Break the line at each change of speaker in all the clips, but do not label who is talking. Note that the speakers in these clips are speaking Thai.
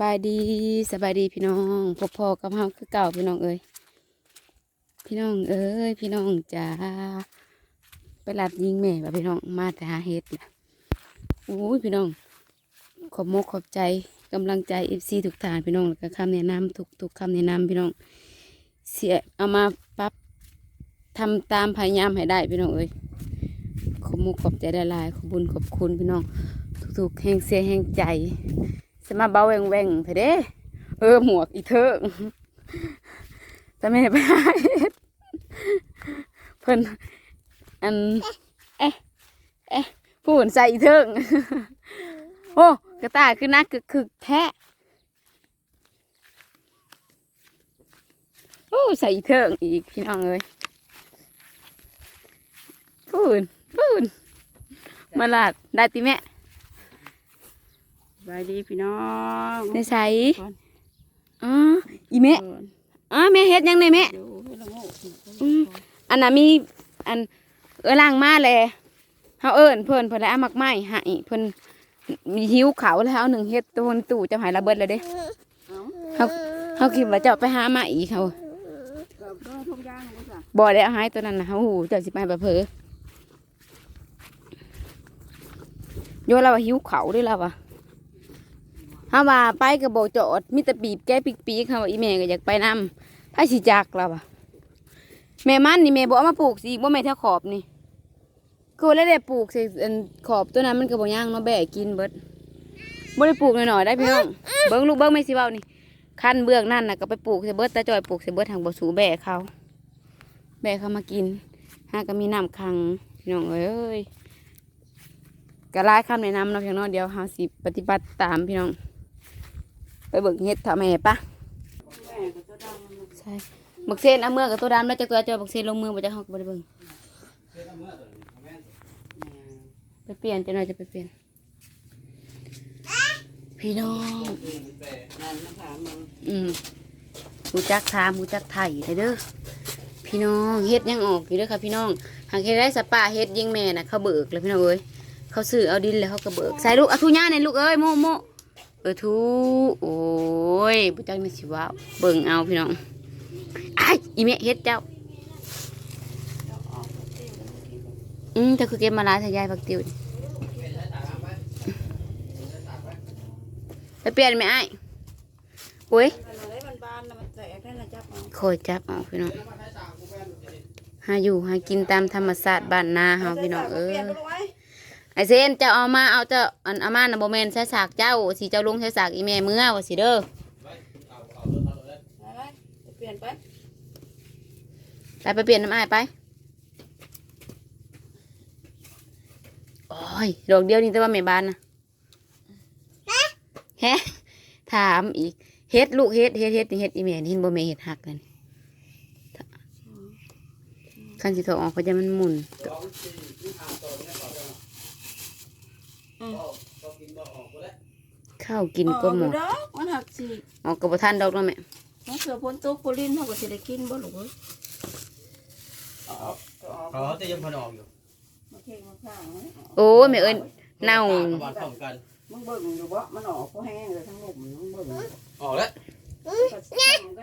บายดีสบายดีพี่น้องพบพอกับเฮาคือเก่าพี่น้องเอ้ยพี่น้องเอ้ยพี่น้องจ้าไปลัดยิงแม่ว่าพี่น้องมาแต่หาเห็ดล่ะอุ้ยพี่น้อง ขอบมกขอบใจกำลังใจเอฟซีทุกทานพี่น้องแล้วก็คำแนะนำทุกทุกคำแนะนำพี่น้อง เสียเอามาปรับทำตามพยายามให้ได้พี่น้องเอ้ยขอบมกขอบใจได้หลายๆขอบบุญขอบคุณพี่น้องทุกๆแห่งเสียแห่งใจ สมาเบาแหวงแหวงเถอะเด้ เออหมวกอีเถอะแต่ไม่ไปเพิ่นอัน เอ๊ะ เอ๊ะผู้อื่นใส่อีเถิงโอ้กระต่ายคือนักคือคือแท้โอ้ใส่อีเถิงอีกพี่น้องเอ้ยผู้อื่นผู้อื่นมาลาดได้ติแม่
บายดีพี่น้อง
ในใส่
ก่อน
อ๋ออีแม่
เออ
อ๋อแม่เฮ็ดยังไงแม่
เดี๋ยวให้ละโง่
อืมอันน่ะมีอันเออล่างมาเลยเฮาเอิ้นเพิ่นเพิ่นแล้วเอามักไม้ให้เพิ่นมีหิวเขาวแล้วเอาหนึ่งเฮ็ดตัวในตู้จะหายระเบิดเลยเด้
เอา
เฮาเฮาคิดว่าเจ้าไปหามาอีกเขา
กับก็ทุกอย่างนะจ๊ะ
บ่ได้เอาให้ตัวนั้นน่ะเฮาหูเจ้าสิไปบ่เผลอโยเราว่าหิวเขาวเด้วยเราว่าเฮาว่าไปก็บ่จอดมีแต่ปีบแก้ปีกๆเฮาว่าอีแม่ก็อยากไปนำไผสิจักเราว่าแม่มันนี่แม่บ่เอามาปลูกสิบ่แม่แถวขอบนี่คือว่าแล้วได้ปลูกส่อันขอบตัวนั้นมันก็บ่ย่างเนาะแบะกินเบิดบ่ได้ปลูกหน่อยๆได้พี่น้องเบิ่งลูกเบิ่งแม่สิเว้านี่คันเบื้องนั่นน่ะก็ไปปลูกใส่เบิดตาจอยปลูกใส่เบิดทางบ่สูแบะเขาแบะเขามากินหาก็มีน้ำขังพี่น้องเอ้ยก็หลายคำแนะนำเนาะพี่น้องเดี๋ยวเฮาสิปฏิบัติตามพี่น้อง ไปเบิ่งเฮ็ดทำแม่ปะ
แม่ก็จะดังมัน
ใช่บักเซนเอาเมื่อกับตัวดำแล้วจะเกลือจอยบักเซนลงมือบ่จะเฮาก็บ่ได้เบิ่งไปเปลี่ยนจะหน่อยจะไปเปลี่ยน พี่น้อง
งานมาถามมัน
อืมหูจักทามหูจักไถ่เด้อพี่น้องเฮ็ดยังออกอยู่เด้อค่ะพี่น้องหากเฮ็ดได้สปาเฮ็ดยิงแม่น่ะเขาเบิกเลยพี่น้องเอ้ยเขาซื้อเอาดินแล้วเขาก็เบิกใส่ลูกเอาทุญ่าในอยลูกเอ้ยโมโม เออทุโอ้ยบุจักนี่สิว้าวเบิ่งเอาพี่น้องอ้ายอีแม่เฮ็ดเจ้า อืมแต่คือเก็บมาลายทะยายผักติวนี่ไปเปลี่ยนไหมไอ้ายโอ้ย
มันอะไรมันบานนะมันแตกนั่นนะจับเอา
คอยจับเอาพี่น้องหาอยู่หากินตามธรรมศาสตร์บ้านนาเฮาพี่น้องเอ
เปลี่
อย
น ไปลูกไว้
ไอเซนเจ้าเอามาเอาเจ้าอันเอามานะโบแมนใช้สากเจ้าสิเจ้าลุงใช้สากอีแม่เมื่อว่าสิเด้อ
อะไรจะเปลี่ยนไป
ไปไปเปลี่ยนน้ำอ้ายไปโอ้ยดอกเดียวนี่แต่ว่าแม่บ้านนะแฮะถามอีกเฮ็ดลูกเฮ็ดเฮ็ดเฮ็ดนี่เฮ็ดอีแม่นี่เห็นบ่แม่เฮ็ดหักกันคันสิถอดออกก็จะมันหมุน ข้าวกินก็หมด
เออดอกมันหักสิ
ออกกับบ่ทันดอกเนาะแม่
มันเสือพ้นตกโพลินเขาก็สิได้กินบ่ลูกเอ้ยเอาเอาเอา
เขาจะยังพนออกอยู่
มาเข่งมาข้างไว้เอา
โอ้แม่เอ้ยเน่า
ประมาณพร้อมกัน
มึงเบิ่งอยู่บ่มันออกเพราะแห้งเลยทั้งหมดมึงเบิ่งอยู่
ออกแล้ว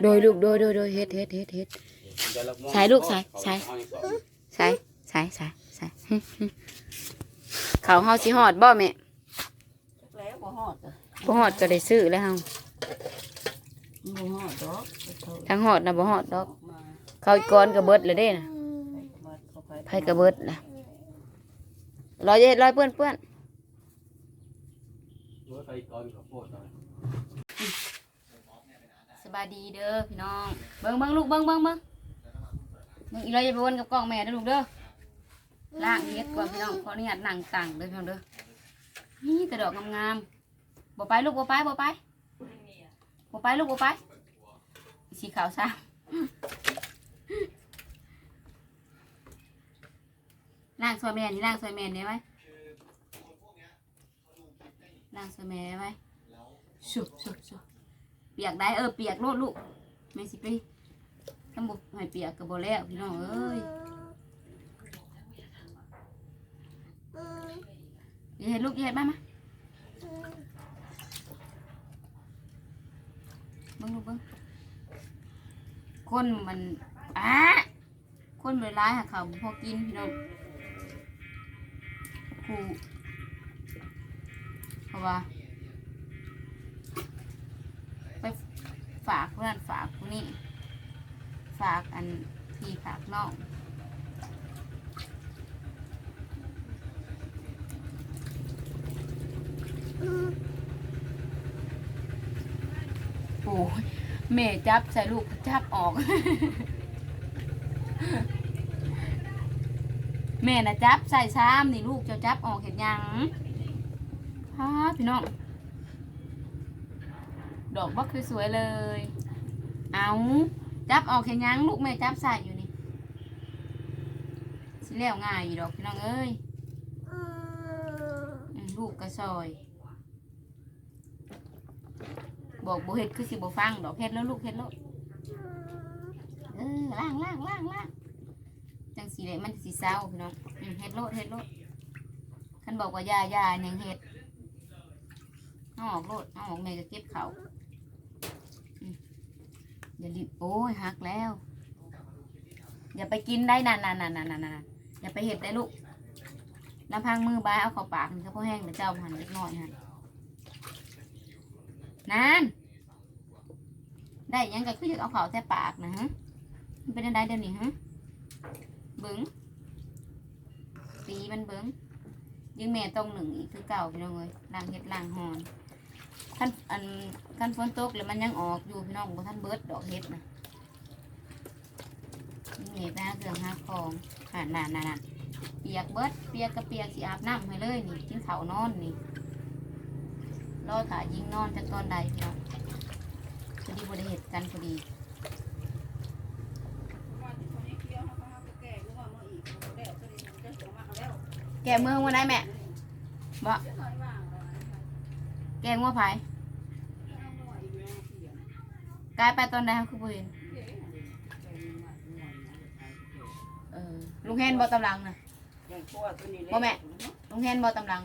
โดยลูกโดยโดยโดยเฮ็ดเฮ็ดเฮ็ดเฮ็ดใส่ลูกใส่ใส่ใส่ใส่ใส่ใส่ เขาวเฮาสิฮอดบ่แม่
แล้วบ่ฮอดจ้ะ
บ่ฮอดก็ได้ซื้อแล้วเฮา
บ่ฮอดดอก
ทั้งฮอดนะบ่ฮอดดอก
มา
เขาวอีกก้อนก็เบิดแล้วเด้น่ะ
มาเข้าไป
ไผก็เบิดล่ะรอยเย็ดรอยเปื้อนเปื้อน
ว่าไปก่อนกับโพดหน่อย
สบายดีเด้อพี่น้อง เบิ่งเบิ่งลูกเบิ่งเบิ่งเบิ่งเบิ่งอีร้อยอย่าไปวนกับกล้องแม่เด้อลูกเด้อ ล้างเฮ็ดก่อนพี่น้องขออนุญาตนั่งตั้งเด้อพี่น้องเด้อนี่แต่ดอกงามๆบ่ไปลูกบ่ไปบ่ไปบ่ไปลูกบ่ไป สีขาวซ่าล่างซอยแม่นี่ล่างซอยแม่ได้ไหมล่างซอยแม่ได้ไหมชุบชุบชุบเปียกได้เออเปียกโลดลูกแม่สิไปทำบุให้เปียกกับโบแล้วพี่น้องเอ้ย อย่าเห็นลูกอย่าเห็นมามาเบิ่งลูกเบิ่งคนมันอ้าคนมันร้ายหาเขาพอกินพี่น้องครูเพราะว่า ไปฝากเพื่อนฝากผู้นี้ ฝากอันที่ฝากน้อง โอ้ยแม่จับใส่ลูกจับออก แม่น่ะจับใส่ซ้ำนี่ลูกเจะจับออกเห็นยังพาพี่น้อง ดอกบักคือสวยเลย เอาจับออกเห็นยังลูกแม่จับใส่อยู่นี่สิแล้วง่ายอยู่ดอกพี่น้องเอ้ยอืมลูกกระซอย บอกบ่เฮ็ดคือสิบ่ฟังดอกเฮ็ดแล้วลูกเฮ็ดแล้วเออล่างล่างล่างล่างจังสีเลยมันสิเศร้าพี่น้องเฮ็ดโลดเฮ็ดโลดคันบอกว่ายายายังเฮ็ดเอาออกโลดเอาออกแม่ก็เก็บเขาอย่าดิโอ้ยหักแล้ว อย่าไปกินได้นานนานนานนานนานอย่าไปเห็ดได้ลูกลำพังมือบายเอาเข้าปากมันก็พอแห้งเดี๋ยวเจ้าหันเล็กน้อยฮะนาน ได้ยังก็คืออยากเอาเขาแต่ปากนะฮะมันเป็นอะไรเดี๋ยวนี้ฮะเบิ้งตีมันเบิ้งยังแม่ต้องหนึ่งอีกคือเก่าพี่น้องเลยล้างเห็ดล้างหอนท่านอันท่านฝนตกแล้วมันยังออกอยู่พี่น้องบ่ท่านเบิร์ดดอกเห็ดนะนี่แม่ไปหาเครื่องหาของอ่าน่ะน่ะน่ะเปียกเบิร์ดเปียกกับเปียกสิอาบน้ำให้เลยนี่กินเขานอนนี่รอถ่ายยิงนอนจากตอนใดพี่น้อง พอดีบริเหตุกันพอดีแกเมืองวันไหนแม่บ่แกงัวไผ่กลายไปตอนใดครับคือบ่เห็นเออลุงเฮนบ่ตำลังนะบ่แม่ลุงเฮนบ่ตำลัง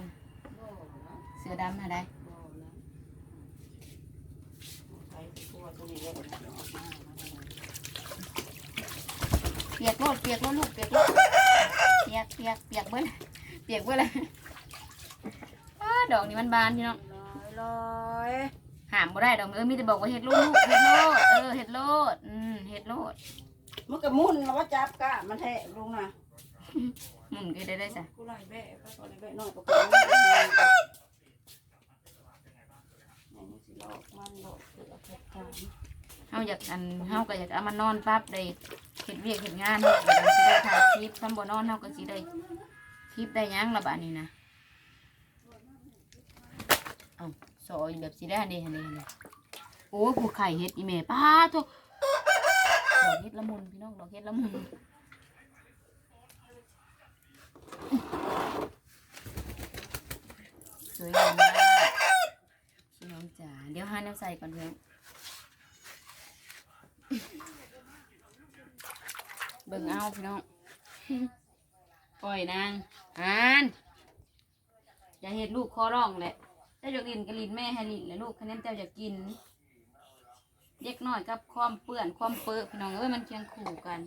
เสือดำนะได้ เปียกรถเปียกรถลูกเปียกรถเปียกเปียกเปียกเบิ้ลเปียกเบิ้ลเลยอ้าดอกนี้มันบานพี่น้อง
ลอย
หามบ่ได้ดอกเออมีแต่บอกว่าเห็ดลูกเห็ดโลดเออเห็ดโลดอืมเห็ดโลด
มันก็มุ่นแล้วว่าจับกะมันแทะลงนะ
หมุนก็ได้ได้จ้ะ
กูไล่แบะไปก่อนไล่แบะน้อยก็เป็ นนี่สิหลอกมันหลอกเสือเผ็ดกัน
เฮาอยากอันเฮาก็อยากเอามานอนปั๊บได้เห็ดเวียกเห็ดงานเฮาก็สิได้ถ่ายคลิปคันบ่นอนเฮาก็สิได้คลิปได้หยังละบาดนี้นะเอ้าซอยแบบสิได้อันนี้อันนี้อันนี้โอ้ยผู้ไข่เห็ดอีแม่ป้าโตดอกเห็ดละมุนพี่น้องดอกเห็ดละมุนสวยงามมาก เดี๋ยวหาน้ำใส่ก่อนเพื่อนเบิ่งเอาพี่น้องปล่อยนางอ่านอย่าเห็ดลูกคอร้องแหละเจ้าอยากลินก็ลินแม่ให้ลินแหละลูกคะแนนเจ้าอยากกินเล็กน้อยกับความเปื้อนความเปื้อพี่น้องเอ้ยมันเคียงคู่กัน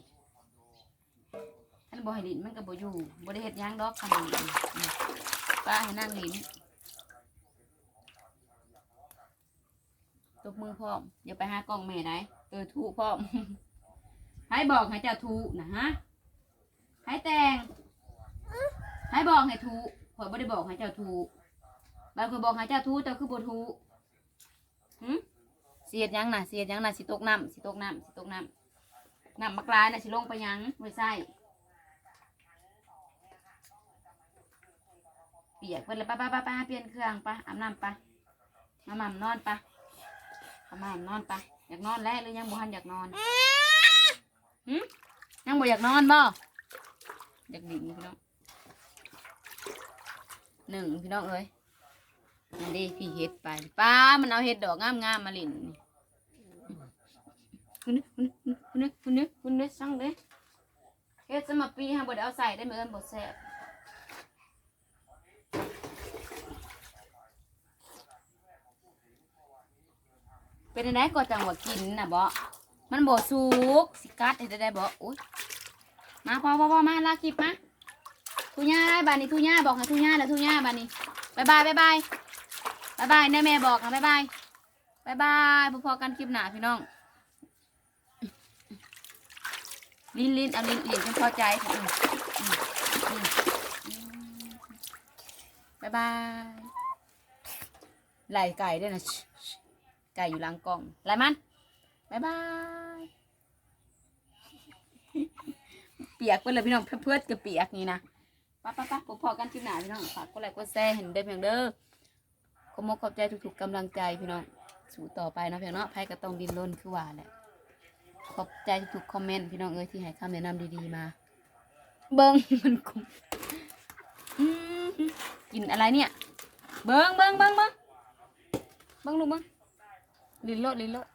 ท่านบ่ให้ลินมันก็บ่อยู่บ่ได้เห็ดหยังดอกคันลินอืมป้าให้นั่งลิน บมือพร้อมอย่าไปหากล้องแม่ได้เออถูพร้อมให้บอกให้เจ้าถูนะฮะให้แตงให้บอกให้ถูข่อยไม่ได้บอกให้เจ้าถูบางคนบอกให้เจ้าถูเจ้าคือบ่ถูหืมเสียดยังน่ะเสียดยังน่ะสิตกน้ำสิตกน้ำสิตกน้ำน้ำมักลายน่ะสิลงไปยังไว้ใส่เปียกเพิ่นเลยป้าป้าป้าป้าเปลี่ยนเครื่องป้าอาบน้ำป้ามาหม่ำนอนป้า ประมาณนอนไป อยากนอนแล้วหรือยังบ่ทันอยากนอนหึยังบ่อยากนอนบ่อยากดิ่งพี่น้องหนึ่งพี่น้องเอ้ยนั่นดิพี่เฮ็ดไปป้ามันเอาเฮ็ดดอกงามๆมาเล่นนี่คุณนึกคุณนึกคุณนึกคุณนึกคุณนึกสั่งเด้เฮ็ดสมัปีฮะบ่ได้เอาใส่ได้เหมือนบ่แซ่บ เป็นอันไหนก็จังหวะกินนะบ่มันบ่สุกสิกัดให้ได้ได้บ่อุ้ยมาพอพอพอมาลาคลิปมาทุย่าบานนี้ทุย่าบอกให้ทุย่าแล้วทุย่าบานนี้บายบายบายบายบายบายแน่แม่บอกค่ะบายบายบายบายพอๆกันคลิปหน้าพี่น้องลิ้นลิ้นเอาลิ้นลิ้นจนพอใจค่ะอืมอืมอืมอืมบายบายไหลไก่ด้วยนะ ไก่อยู่หลังกล่องไรมันบายบายเปียกไปเลยพี่น้องเพื่อนๆกับเปียกนี่นะป้าป้าป้าพอกันคลิปหนาพี่น้องฝากกดไลค์กดแชร์เห็นได้เพียงเด้อขอมกขอบใจทุกๆกำลังใจพี่น้องสู้ต่อไปนะเพียงเนาะไพ่ก็ต้องดินรนคือว่าแหละขอบใจทุกคอมเมนต์พี่น้องเอ้ยที่ให้คำแนะนำดีๆมา เบิ้งมันคุ้มอืมกินอะไรเนี่ย เบิ้งเบิ้งเบิ้งเบิ้งเบิ้งลูกเบิ้ง ลินโลดลินโลด